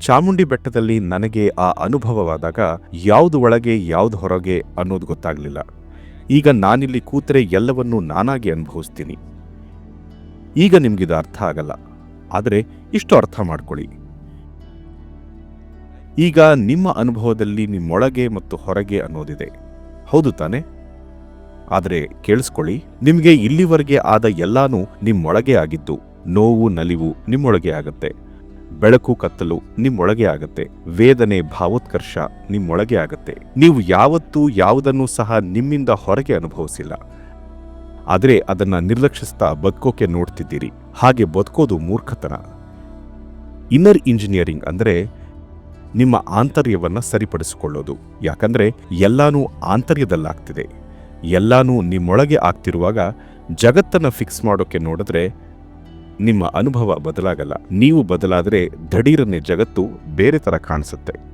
ಚಾಮುಂಡಿ ಬೆಟ್ಟದಲ್ಲಿ ನನಗೆ ಆ ಅನುಭವವಾದಾಗ ಯಾವುದು ಒಳಗೆ, ಯಾವುದು ಹೊರಗೆ ಅನ್ನೋದು ಗೊತ್ತಾಗ್ಲಿಲ್ಲ. ಈಗ ನಾನಿಲ್ಲಿ ಕೂತರೆ ಎಲ್ಲವನ್ನೂ ನಾನಾಗಿ ಅನುಭವಿಸ್ತೀನಿ. ಈಗ ನಿಮಗಿದು ಅರ್ಥ ಆಗಲ್ಲ. ಆದರೆ ಇಷ್ಟು ಅರ್ಥ ಮಾಡ್ಕೊಳ್ಳಿ. ಈಗ ನಿಮ್ಮ ಅನುಭವದಲ್ಲಿ ನಿಮ್ಮೊಳಗೆ ಮತ್ತು ಹೊರಗೆ ಅನ್ನೋದಿದೆ. ಹೌದು ತಾನೆ? ಆದರೆ ಕೇಳಿಸ್ಕೊಳ್ಳಿ, ನಿಮಗೆ ಇಲ್ಲಿವರೆಗೆ ಆದ ಎಲ್ಲಾನು ನಿಮ್ಮೊಳಗೆ ಆಗಿದ್ದು, ನೋವು, ನಲಿವು ನಿಮ್ಮೊಳಗೆ ಆಗತ್ತೆ. ಬೆಳಕು ಕತ್ತಲು ನಿಮ್ಮೊಳಗೆ ಆಗತ್ತೆ. ವೇದನೆ ಭಾವೋತ್ಕರ್ಷ ನಿಮ್ಮೊಳಗೆ ಆಗತ್ತೆ. ನೀವು ಯಾವತ್ತೂ ಯಾವುದನ್ನು ಸಹ ನಿಮ್ಮಿಂದ ಹೊರಗೆ ಅನುಭವಿಸಿಲ್ಲ. ಆದರೆ ಅದನ್ನ ನಿರ್ಲಕ್ಷಿಸ್ತಾ ಬದುಕೋಕೆ ನೋಡ್ತಿದ್ದೀರಿ. ಹಾಗೆ ಬದುಕೋದು ಮೂರ್ಖತನ. ಇನ್ನರ್ ಇಂಜಿನಿಯರಿಂಗ್ ಅಂದರೆ ನಿಮ್ಮ ಆಂತರ್ಯವನ್ನು ಸರಿಪಡಿಸಿಕೊಳ್ಳೋದು. ಯಾಕಂದರೆ ಎಲ್ಲಾನೂ ಆಂತರ್ಯದಲ್ಲಾಗ್ತಿದೆ. ಎಲ್ಲಾನೂ ನಿಮ್ಮೊಳಗೆ ಆಗ್ತಿರುವಾಗ ಜಗತ್ತನ್ನ ಫಿಕ್ಸ್ ಮಾಡೋಕ್ಕೆ ನೋಡಿದ್ರೆ ನಿಮ್ಮ ಅನುಭವ ಬದಲಾಗಲ್ಲ. ನೀವು ಬದಲಾದರೆ ದಿಢೀರನ್ನೇ ಜಗತ್ತು ಬೇರೆ ತರ ಕಾಣಿಸುತ್ತೆ.